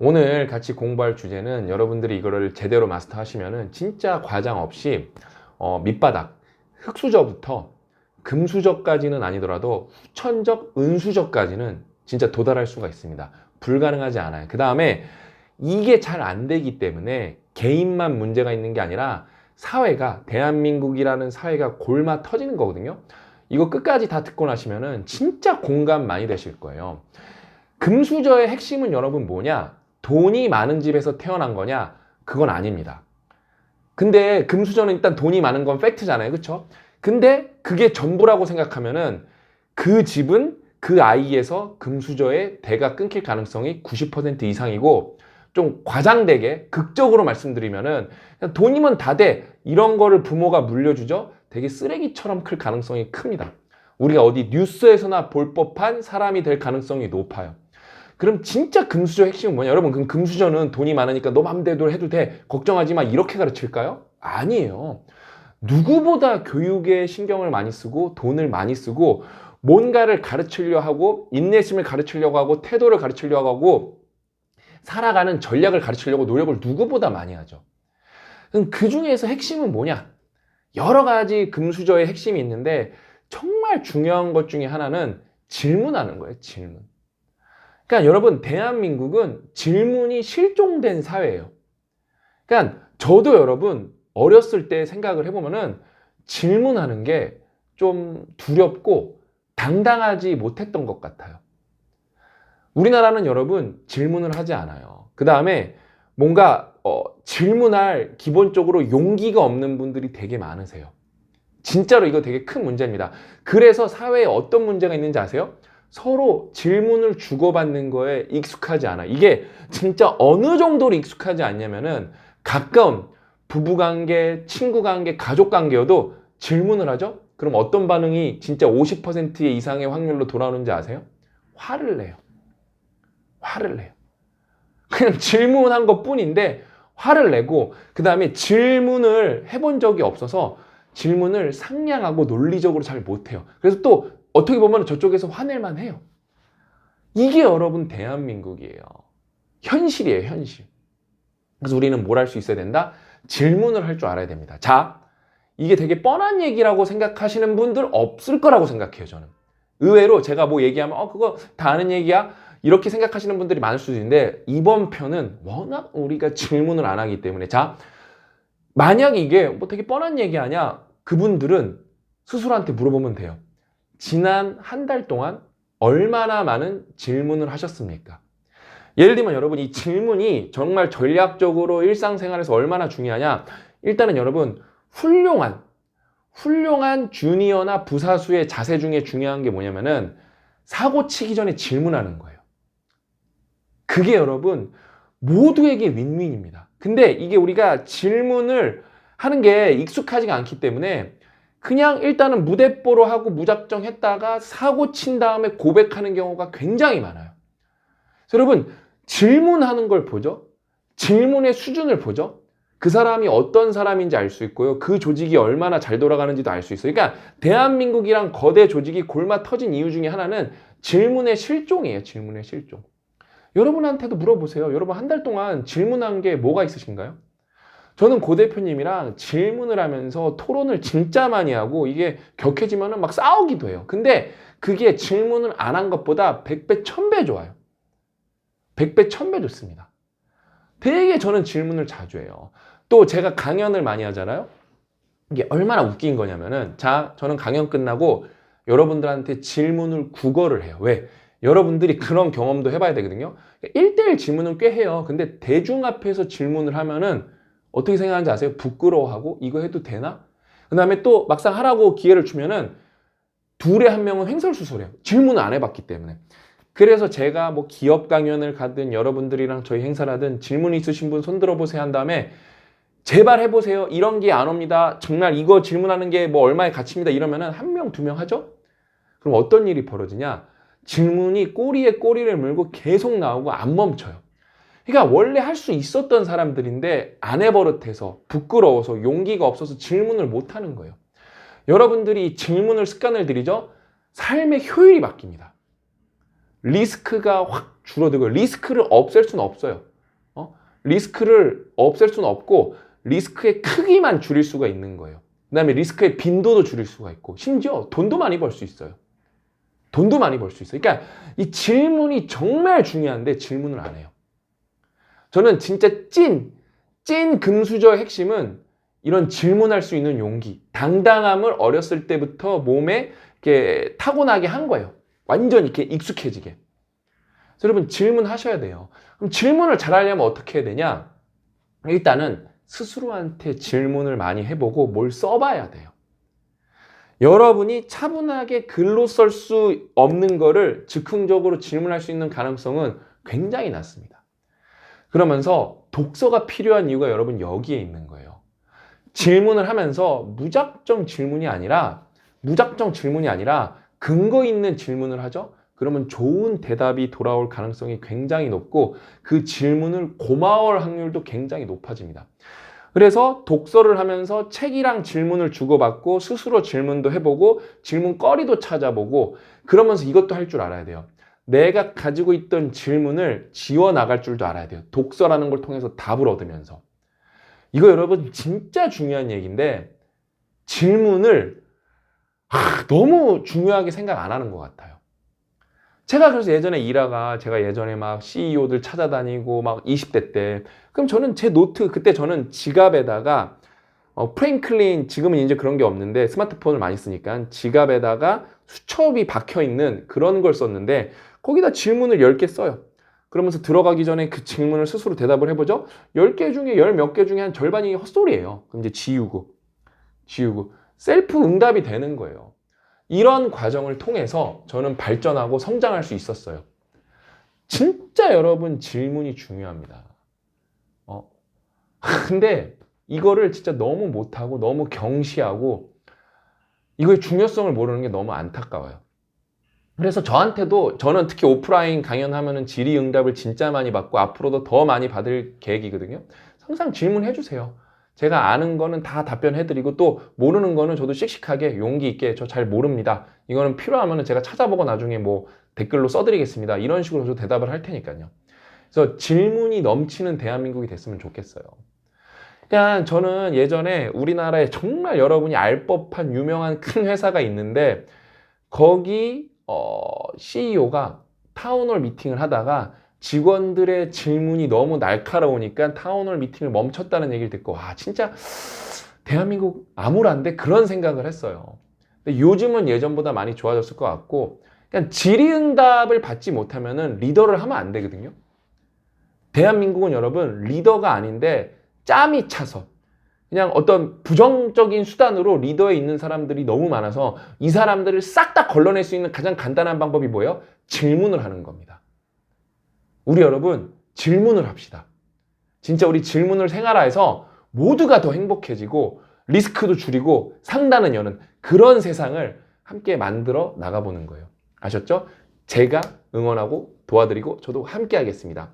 오늘 같이 공부할 주제는 여러분들이 이거를 제대로 마스터하시면은 진짜 과장 없이 어, 밑바닥 흙수저부터 금수저까지는 아니더라도 후천적, 은수저까지는 진짜 도달할 수가 있습니다. 불가능하지 않아요. 그 다음에 이게 잘 안 되기 때문에 개인만 문제가 있는 게 아니라 사회가 대한민국이라는 사회가 골마 터지는 거거든요. 이거 끝까지 다 듣고 나시면은 진짜 공감 많이 되실 거예요. 금수저의 핵심은 여러분 뭐냐? 돈이 많은 집에서 태어난 거냐? 그건 아닙니다. 근데 금수저는 일단 돈이 많은 건 팩트잖아요. 그쵸? 근데 그게 전부라고 생각하면은 그 집은 그 아이에서 금수저의 대가 끊길 가능성이 90% 이상이고 좀 과장되게 극적으로 말씀드리면은 돈이면 다 돼. 이런 거를 부모가 물려주죠. 되게 쓰레기처럼 클 가능성이 큽니다. 우리가 어디 뉴스에서나 볼 법한 사람이 될 가능성이 높아요. 그럼 진짜 금수저 핵심은 뭐냐? 여러분, 그럼 금수저는 돈이 많으니까 너 맘대로 해도 돼. 걱정하지 마. 이렇게 가르칠까요? 아니에요. 누구보다 교육에 신경을 많이 쓰고 돈을 많이 쓰고 뭔가를 가르치려 하고 인내심을 가르치려고 하고 태도를 가르치려고 하고 살아가는 전략을 가르치려고 노력을 누구보다 많이 하죠. 그럼 그 중에서 핵심은 뭐냐? 여러 가지 금수저의 핵심이 있는데 정말 중요한 것 중에 하나는 질문하는 거예요, 질문. 그러니까 여러분, 대한민국은 질문이 실종된 사회예요. 그러니까 저도 여러분, 어렸을 때 생각을 해보면은 질문하는 게 좀 두렵고 당당하지 못했던 것 같아요. 우리나라는 여러분 질문을 하지 않아요. 그 다음에 뭔가 어, 질문할 기본적으로 용기가 없는 분들이 되게 많으세요. 진짜로 이거 되게 큰 문제입니다. 그래서 사회에 어떤 문제가 있는지 아세요? 서로 질문을 주고받는 거에 익숙하지 않아. 이게 진짜 어느 정도로 익숙하지 않냐면은 가까운 부부관계, 친구관계, 가족관계여도 질문을 하죠? 그럼 어떤 반응이 진짜 50% 이상의 확률로 돌아오는지 아세요? 화를 내요. 화를 내요. 그냥 질문한 것 뿐인데 화를 내고 그 다음에 질문을 해본 적이 없어서 질문을 상냥하고 논리적으로 잘 못해요. 그래서 또 어떻게 보면 저쪽에서 화낼만 해요. 이게 여러분 대한민국이에요. 현실이에요, 현실. 그래서 우리는 뭘 할 수 있어야 된다? 질문을 할 줄 알아야 됩니다. 자, 이게 되게 뻔한 얘기라고 생각하시는 분들 없을 거라고 생각해요, 저는. 의외로 제가 뭐 얘기하면, 어, 그거 다 아는 얘기야? 이렇게 생각하시는 분들이 많을 수도 있는데, 이번 편은 워낙 우리가 질문을 안 하기 때문에. 자, 만약 이게 뭐 되게 뻔한 얘기 아니야? 그분들은 스스로한테 물어보면 돼요. 지난 한 달 동안 얼마나 많은 질문을 하셨습니까? 예를 들면 여러분 이 질문이 정말 전략적으로 일상생활에서 얼마나 중요하냐? 일단은 여러분 훌륭한 훌륭한 주니어나 부사수의 자세 중에 중요한 게 뭐냐면은 사고 치기 전에 질문하는 거예요. 그게 여러분 모두에게 윈윈입니다. 근데 이게 우리가 질문을 하는 게 익숙하지가 않기 때문에 그냥 일단은 무대뽀로 하고 무작정 했다가 사고 친 다음에 고백하는 경우가 굉장히 많아요. 여러분 질문하는 걸 보죠. 질문의 수준을 보죠. 그 사람이 어떤 사람인지 알 수 있고요. 그 조직이 얼마나 잘 돌아가는지도 알 수 있어요. 그러니까 대한민국이랑 거대 조직이 골마 터진 이유 중에 하나는 질문의 실종이에요. 질문의 실종. 여러분한테도 물어보세요. 여러분 한 달 동안 질문한 게 뭐가 있으신가요? 저는 고 대표님이랑 질문을 하면서 토론을 진짜 많이 하고 이게 격해지면은 막 싸우기도 해요. 근데 그게 질문을 안 한 것보다 100배, 1000배 좋아요. 100배, 1000배 좋습니다. 되게 저는 질문을 자주 해요. 또 제가 강연을 많이 하잖아요. 이게 얼마나 웃긴 거냐면은 자, 저는 강연 끝나고 여러분들한테 질문을 국어를 해요. 왜? 여러분들이 그런 경험도 해봐야 되거든요. 1대1 질문은 꽤 해요. 근데 대중 앞에서 질문을 하면은 어떻게 생각하는지 아세요? 부끄러워하고 이거 해도 되나? 그 다음에 또 막상 하라고 기회를 주면은 둘에 한 명은 횡설수설해요. 질문을 안 해봤기 때문에. 그래서 제가 뭐 기업 강연을 가든 여러분들이랑 저희 행사를 하든 질문 있으신 분 손 들어 보세요 한 다음에 제발 해보세요. 이런 게 안 옵니다. 정말 이거 질문하는 게 뭐 얼마의 가치입니다. 이러면은 한 명, 두 명 하죠? 그럼 어떤 일이 벌어지냐? 질문이 꼬리에 꼬리를 물고 계속 나오고 안 멈춰요. 그러니까 원래 할 수 있었던 사람들인데 안 해버릇해서 부끄러워서 용기가 없어서 질문을 못 하는 거예요. 여러분들이 질문을 습관을 들이죠? 삶의 효율이 바뀝니다. 리스크가 확 줄어들고요. 리스크를 없앨 수는 없어요. 어? 리스크를 없앨 수는 없고 리스크의 크기만 줄일 수가 있는 거예요. 그 다음에 리스크의 빈도도 줄일 수가 있고 심지어 돈도 많이 벌 수 있어요. 돈도 많이 벌 수 있어요. 그러니까 이 질문이 정말 중요한데 질문을 안 해요. 저는 진짜 찐, 찐 금수저의 핵심은 이런 질문할 수 있는 용기, 당당함을 어렸을 때부터 몸에 이렇게 타고나게 한 거예요. 완전 이렇게 익숙해지게. 여러분 질문하셔야 돼요. 그럼 질문을 잘하려면 어떻게 해야 되냐? 일단은 스스로한테 질문을 많이 해보고 뭘 써봐야 돼요. 여러분이 차분하게 글로 쓸 수 없는 거를 즉흥적으로 질문할 수 있는 가능성은 굉장히 낮습니다. 그러면서 독서가 필요한 이유가 여러분 여기에 있는 거예요. 질문을 하면서 무작정 질문이 아니라 무작정 질문이 아니라 근거 있는 질문을 하죠. 그러면 좋은 대답이 돌아올 가능성이 굉장히 높고 그 질문을 고마워할 확률도 굉장히 높아집니다. 그래서 독서를 하면서 책이랑 질문을 주고받고 스스로 질문도 해보고 질문거리도 찾아보고 그러면서 이것도 할 줄 알아야 돼요. 내가 가지고 있던 질문을 지워 나갈 줄도 알아야 돼요. 독서라는 걸 통해서 답을 얻으면서. 이거 여러분 진짜 중요한 얘기인데 질문을 아, 너무 중요하게 생각 안 하는 것 같아요. 제가 그래서 예전에 일하가 제가 예전에 막 CEO들 찾아다니고 막 20대 때 그럼 저는 제 노트 그때 저는 지갑에다가 어, 프랭클린 지금은 이제 그런 게 없는데 스마트폰을 많이 쓰니까 지갑에다가 수첩이 박혀 있는 그런 걸 썼는데 거기다 질문을 10개 써요. 그러면서 들어가기 전에 그 질문을 스스로 대답을 해보죠. 10개 중에 10몇 개 중에 한 절반이 헛소리예요. 그럼 이제 지우고 지우고 셀프 응답이 되는 거예요. 이런 과정을 통해서 저는 발전하고 성장할 수 있었어요. 진짜 여러분 질문이 중요합니다. 어. 근데 이거를 진짜 너무 못하고 너무 경시하고 이거의 중요성을 모르는 게 너무 안타까워요. 그래서 저한테도 저는 특히 오프라인 강연하면은 질의응답을 진짜 많이 받고 앞으로도 더 많이 받을 계획이거든요. 항상 질문해 주세요. 제가 아는 거는 다 답변해 드리고 또 모르는 거는 저도 씩씩하게 용기 있게 저 잘 모릅니다. 이거는 필요하면 제가 찾아보고 나중에 뭐 댓글로 써 드리겠습니다. 이런 식으로 저 대답을 할 테니까요. 그래서 질문이 넘치는 대한민국이 됐으면 좋겠어요. 그냥 저는 예전에 우리나라에 정말 여러분이 알 법한 유명한 큰 회사가 있는데 거기 어, CEO가 타운홀 미팅을 하다가 직원들의 질문이 너무 날카로우니까 타운홀 미팅을 멈췄다는 얘기를 듣고 와 진짜 대한민국 암울한데 그런 생각을 했어요. 근데 요즘은 예전보다 많이 좋아졌을 것 같고 그냥 질의응답을 받지 못하면은 리더를 하면 안 되거든요. 대한민국은 여러분 리더가 아닌데 짬이 차서 그냥 어떤 부정적인 수단으로 리더에 있는 사람들이 너무 많아서 이 사람들을 싹 다 걸러낼 수 있는 가장 간단한 방법이 뭐예요? 질문을 하는 겁니다. 우리 여러분 질문을 합시다. 진짜 우리 질문을 생활화해서 모두가 더 행복해지고 리스크도 줄이고 상단은 여는 그런 세상을 함께 만들어 나가보는 거예요. 아셨죠? 제가 응원하고 도와드리고 저도 함께 하겠습니다.